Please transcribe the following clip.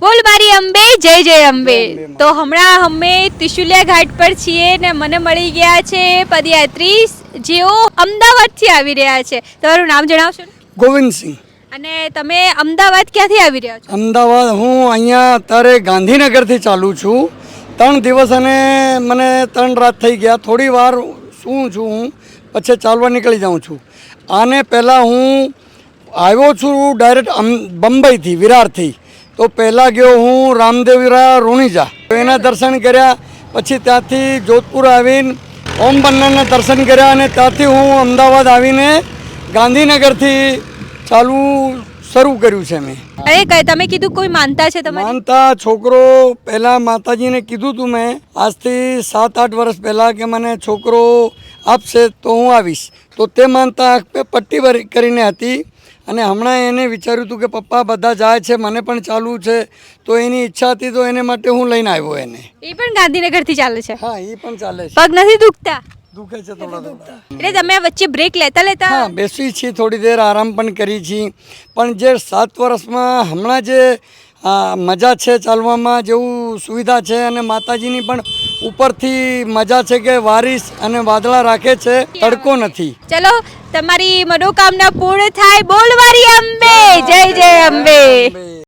બોલ મારી અંબે જય જય અંબે. તો હમણાં અમે ત્રિશુલિયા ઘાટ પર છીએ ને મને મળી ગયા છે પદયાત્રી જેઓ અમદાવાદથી આવી રહ્યા છે. તમારું નામ જણાવશો ગોવિંદસિંહ. અને તમે અમદાવાદ ક્યાંથી આવી રહ્યા છો? અમદાવાદ હું અહીંયા અત્યારે ગાંધીનગરથી ચાલુ છું. ત્રણ દિવસ અને મને ત્રણ રાત થઈ ગયા. થોડી વાર શું છું હું? પછી ચાલવા નીકળી જાઉં છું. આને પહેલાં હું આવ્યો છું ડાયરેક્ટ બંબઈથી વિરારથી. તો પહેલાં ગયો હું રામદેવીરા રૂણીજા. એના દર્શન કર્યા પછી ત્યાંથી જોધપુર આવીને ઓમ બન્નાના દર્શન કર્યા અને ત્યાંથી હું અમદાવાદ આવીને ગાંધીનગરથી ચાલુ શરૂ કર્યું છે મેં. અરે કઈ તમે કીધું કોઈ માનતા છે તમારી? માનતા છોકરો પહેલા માતાજીને કીધું તું મેં આજથી સાત આઠ વર્ષ પહેલા કે મને છોકરો આપશે તો હું આવીશ. તો તે માનતા મેં પટ્ટી કરીને હતી. અને હમણાં એને વિચાર્યું હતું કે પપ્પા બધા જાય છે મને પણ ચાલવું છે તો એની ઈચ્છા હતી તો એને માટે હું લઈને આવ્યો એને. એ પણ ગાંધીનગરથી ચાલે છે. હા એ પણ ચાલે છે. પગ નથી દુખતા? દુખે છે થોડા થોડા. એટલે તમે વચ્ચે બ્રેક લેતા લેતા હા બેસી છીએ થોડી દેર આરામ પણ કરી છીએ. પણ જે સાત વર્ષમાં હમણાં જે મજા છે ચાલવામાં જેવું સુવિધા છે અને માતાજીની પણ ઉપરથી મજા છે કે વારિસ અને વાદળા રાખે છે તડકો નથી. ચલો તમારી મનોકામના પૂર્ણ થાય. બોલવારી અંબે. જય જય અંબે.